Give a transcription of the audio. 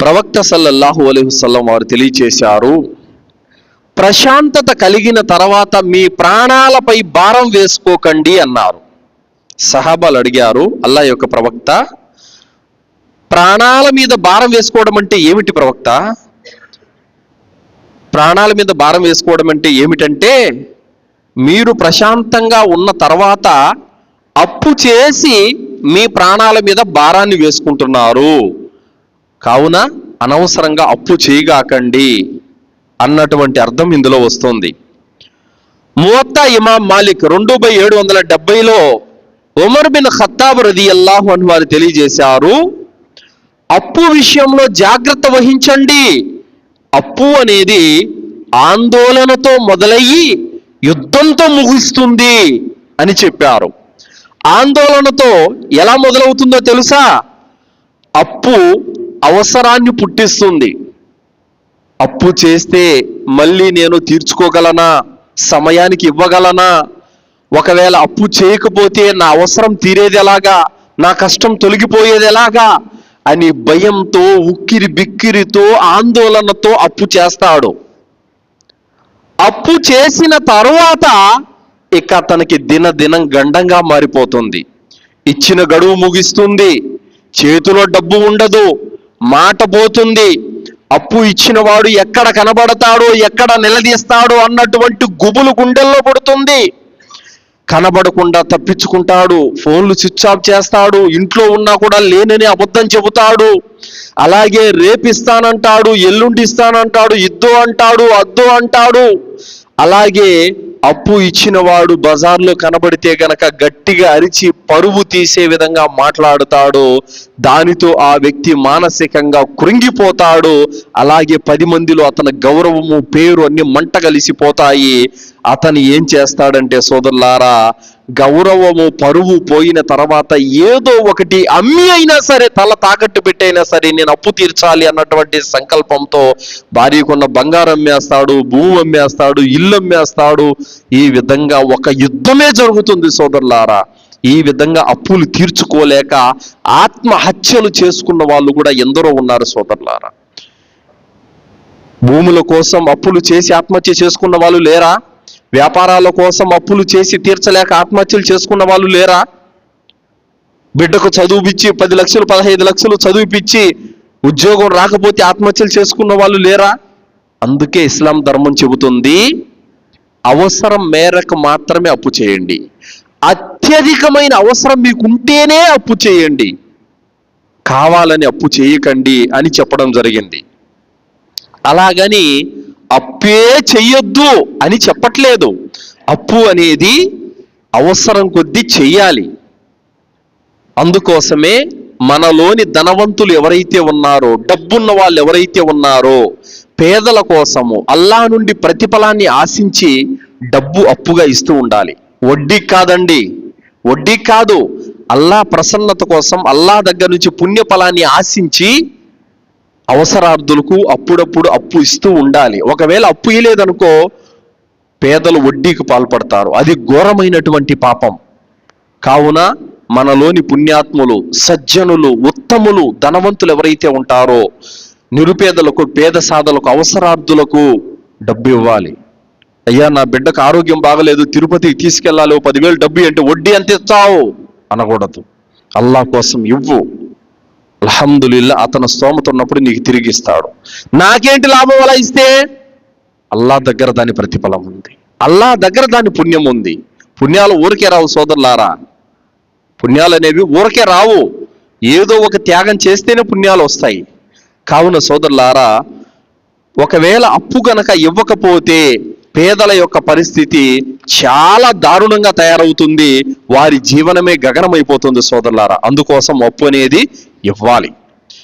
ప్రవక్త సల్లల్లాహు అలైహుసల్లం వారు తెలియచేశారు ప్రశాంతత కలిగిన తర్వాత మీ ప్రాణాలపై భారం వేసుకోకండి అన్నారు. సహాబాలు అడిగారు అల్లా యొక్క ప్రవక్త ప్రాణాల మీద భారం వేసుకోవడం అంటే ఏమిటి ప్రవక్త? ప్రాణాల మీద భారం వేసుకోవడం అంటే ఏమిటంటే మీరు ప్రశాంతంగా ఉన్న తర్వాత అప్పు చేసి మీ ప్రాణాల మీద భారాన్ని వేసుకుంటున్నారు. కావున అనవసరంగా అప్పు చేయగాకండి అన్నటువంటి అర్థం ఇందులో వస్తుంది. మువత్తా ఇమాం మాలిక్ రెండు బై ఏడు వందల డెబ్బైలో ఉమర్ బిన్ ఖత్తాబ్ రది అల్లాహు అని వారు తెలియజేశారు అప్పు విషయంలో జాగ్రత్త వహించండి. అప్పు అనేది ఆందోళనతో మొదలయ్యి యుద్ధంతో ముగిస్తుంది అని చెప్పారు. ఆందోళనతో ఎలా మొదలవుతుందో తెలుసా? అప్పు అవసరాన్ని పుట్టిస్తుంది. అప్పు చేస్తే మళ్ళీ నేను తీర్చుకోగలనా? సమయానికి ఇవ్వగలనా? ఒకవేళ అప్పు చేయకపోతే నా అవసరం తీరేది ఎలాగా? నా కష్టం తొలగిపోయేది ఎలాగా? అని భయంతో ఉక్కిరి బిక్కిరితో ఆందోళనతో అప్పు చేస్తాడు. అప్పు చేసిన తరువాత ఇక తనకి దినదినం గండంగా మారిపోతుంది. ఇచ్చిన గడువు ముగిస్తుంది. చేతిలో డబ్బు ఉండదు. మాట పోతుంది. అప్పు ఇచ్చినవాడు ఎక్కడ కనబడతాడో ఎక్కడ నిలదీస్తాడో అన్నటువంటి గుబులు గుండెల్లో పడుతుంది. కనబడకుండా తప్పించుకుంటాడు ఫోన్లు స్విచ్ ఆఫ్ చేస్తాడు ఇంట్లో ఉన్నా కూడా లేనని అబద్ధం చెబుతాడు. అలాగే రేపిస్తానంటాడు ఎల్లుండి ఇస్తానంటాడు ఇద్దు అంటాడు అద్దు అంటాడు. అలాగే అప్పు ఇచ్చినవాడు బజార్లో కనబడితే గనక గట్టిగా అరిచి పరువు తీసే విధంగా మాట్లాడుతాడు. దానితో ఆ వ్యక్తి మానసికంగా కృంగిపోతాడు. అలాగే పది మందిలో అతని గౌరవము పేరు అన్ని మంట కలిసిపోతాయి. అతను ఏం చేస్తాడంటే సోదరులారా గౌరవము పరువు పోయిన తర్వాత ఏదో ఒకటి అమ్మి అయినా సరే తల తాకట్టు పెట్టైనా సరే నేను అప్పు తీర్చాలి అన్నటువంటి సంకల్పంతో భార్యకున్న బంగారం అమ్మేస్తాడు భూమి అమ్మేస్తాడు ఇల్లు అమ్మేస్తాడు. ఈ విధంగా ఒక యుద్ధమే జరుగుతుంది సోదరులారా. ఈ విధంగా అప్పులు తీర్చుకోలేక ఆత్మహత్యలు చేసుకున్న వాళ్ళు కూడా ఎందరో ఉన్నారు సోదరులారా. భూముల కోసం అప్పులు చేసి ఆత్మహత్య చేసుకున్న వాళ్ళు లేరా? వ్యాపారాల కోసం అప్పులు చేసి తీర్చలేక ఆత్మహత్యలు చేసుకున్న వాళ్ళు లేరా? బిడ్డకు చదువుపిచ్చి పది లక్షలు పదహైదు లక్షలు చదివిపిచ్చి ఉద్యోగం రాకపోతే ఆత్మహత్యలు చేసుకున్న వాళ్ళు లేరా? అందుకే ఇస్లాం ధర్మం చెబుతుంది అవసరం మేరకు మాత్రమే అప్పు చేయండి. అత్యధికమైన అవసరం మీకు ఉంటేనే అప్పు చేయండి. కావాలని అప్పు చేయకండి అని చెప్పడం జరిగింది. అలాగని అప్పే చెయ్యొద్దు అని చెప్పట్లేదు. అప్పు అనేది అవసరం కొద్దీ చెయ్యాలి. అందుకోసమే మనలోని ధనవంతులు ఎవరైతే ఉన్నారో డబ్బున్న వాళ్ళు ఎవరైతే ఉన్నారో పేదల కోసము అల్లా నుండి ప్రతిఫలాన్ని ఆశించి డబ్బు అప్పుగా ఇస్తూ ఉండాలి. వడ్డీ కాదండి. వడ్డీ కాదు. అల్లా ప్రసన్నత కోసం అల్లా దగ్గర నుంచి పుణ్యఫలాన్ని ఆశించి అవసరార్థులకు అప్పుడప్పుడు అప్పు ఇస్తూ ఉండాలి. ఒకవేళ అప్పు ఇయ్యలేదనుకో పేదలు వడ్డీకి పాల్పడతారు. అది ఘోరమైనటువంటి పాపం. కావున మనలోని పుణ్యాత్ములు సజ్జనులు ఉత్తములు ధనవంతులు ఎవరైతే ఉంటారో నిరుపేదలకు పేద సాధలకు అవసరార్థులకు డబ్బు ఇవ్వాలి. అయ్యా నా బిడ్డకు ఆరోగ్యం బాగలేదు తిరుపతికి తీసుకెళ్ళాలి పదివేలు డబ్బు అంటే వడ్డీ ఎంత ఇస్తావు? అనకూడదు. అల్లా కోసం ఇవ్వు. అల్హమ్దులిల్లా అతను స్తోమత ఉన్నప్పుడు నీకు తిరిగి ఇస్తాడు నాకేంటి లాభం అలా ఇస్తే? అల్లా దగ్గర దాని ప్రతిఫలం ఉంది. అల్లా దగ్గర దాని పుణ్యం ఉంది. పుణ్యాలు ఊరికే రావు సోదరులారా. పుణ్యాలు అనేవి ఊరికే రావు. ఏదో ఒక త్యాగం చేస్తేనే పుణ్యాలు వస్తాయి. కావున సోదరులారా ఒకవేళ అప్పు గనక ఇవ్వకపోతే పేదల యొక్క పరిస్థితి చాలా దారుణంగా తయారవుతుంది. వారి జీవనమే గగనమైపోతుంది సోదరులారా. అందుకోసం అప్పు అనేది ఇవ్వాలి